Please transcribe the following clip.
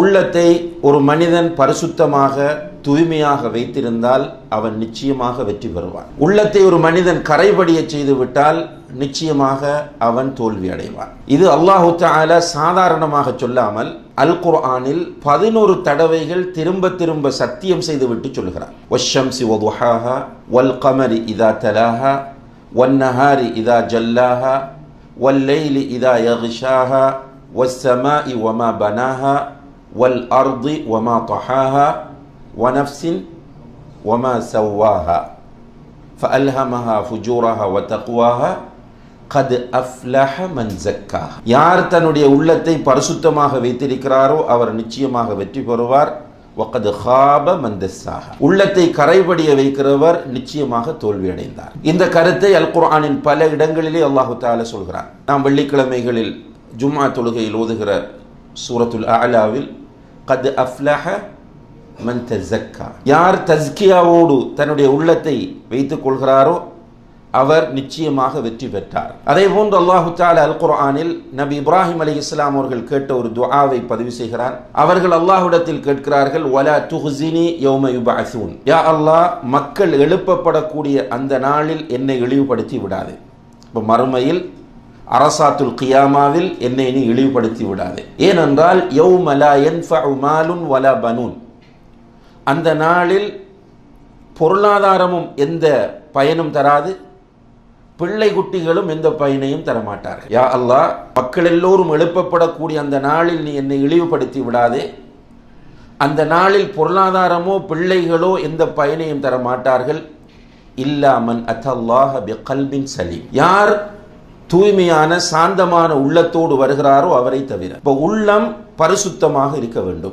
உள்ளத்தை ஒரு மனிதன் பரிசுத்தமாக தூய்மையாக வைத்திருந்தால் அவன் நிச்சயமாக வெற்றி பெறுவான். உள்ளத்தை ஒரு மனிதன் கரைபடிய செய்துவிட்டால் நிச்சயமாக அவன் தோல்வி அடைவான். இது அல்லாஹு தால சாதாரணமாக சொல்லாமல் அல் குர்ஆனில் பதினோரு தடவைகள் திரும்ப திரும்ப சத்தியம் செய்துவிட்டு சொல்கிறான். ஒஷம்சி ஒதுஹாஹா வல் கமரி இதா தலாஹா வன்னஹாரி இதா ஜல்லாஹா வல்லைலி இதா யகிஷாஹா வஸ்ஸமா இ ஒமா பனாஹா வல் அர்தி ஒமா தொஹாஹா ஒனப்சின் ஒமா சவ்வாஹா ஃபல்ஹமஹா ஃபுஜூராஹா வத்தகுவாஹா கது அஃப்லஹ மன் ஜக்கா யார் தன்னுடைய உள்ளத்தை பரிசுத்தமாக வைத்திருக்கிறாரோ அவர் நிச்சயமாக வெற்றி பெறுவார். வக்கது ஹாப மந்தஸ்ஸாக உள்ளத்தை கரைபடிய வைக்கிறவர் நிச்சயமாக தோல்வியடைந்தார். இந்த கருத்தை அல் குர்ஆனின் பல இடங்களிலே அல்லாஹு தால சொல்கிறார் நாம் வெள்ளிக்கிழமைகளில் ஜும்மா தொழுகையில் ஓதுகிற சூரத்துல் அலாவில் கத் அஃப்லஹ மன் தஸக்கா. யார் தஸ்கியாவோடு தன்னுடைய உள்ளத்தை வைத்துக் கொள்கிறாரோ அவர் நிச்சயமாக வெற்றி பெற்றார். அதே போன்று அல்லாஹு தாலா அல் குர்ஆனில் நபி இப்ராஹிம் அலி இஸ்லாம் அவர்கள் கேட்ட ஒரு துஆவை பதிவு செய்கிறார். அவர்கள் அல்லாஹ்விடத்தில் கேட்கிறார்கள் வலா துஹ்சினி யௌம யுபஅஸூன். யா அல்லாஹ் மக்கள் எழுப்பப்படக்கூடிய அந்த நாளில் என்னை இழிவுபடுத்தி விடாது. இப்போ மறுமையில் அரசாத்துல் கியாமாவில் என்னை நீ இழிவுபடுத்தி விடாது. ஏனென்றால் யௌம லா வலா பனூன். அந்த நாளில் பொருளாதாரமும் எந்த பயனும் தராது பிள்ளை குட்டிகளும் எந்த பயனையும் தரமாட்டார்கள். யா அல்லாஹ் மக்கள் எல்லோரும் எழுப்பப்படக்கூடிய அந்த நாளில் நீ என்னை இழிவுபடுத்தி விடாதே. அந்த நாளில் பொருளாதாரமோ பிள்ளைகளோ எந்த பயனையும் தரமாட்டார்கள். இல்லாமன் அத்தல்லாஹ பிகல்பின் சலீம். யார் தூய்மையான சாந்தமான உள்ளத்தோடு வருகிறாரோ அவரை தவிர. இப்போ உள்ளம் பரிசுத்தமாக இருக்க வேண்டும்.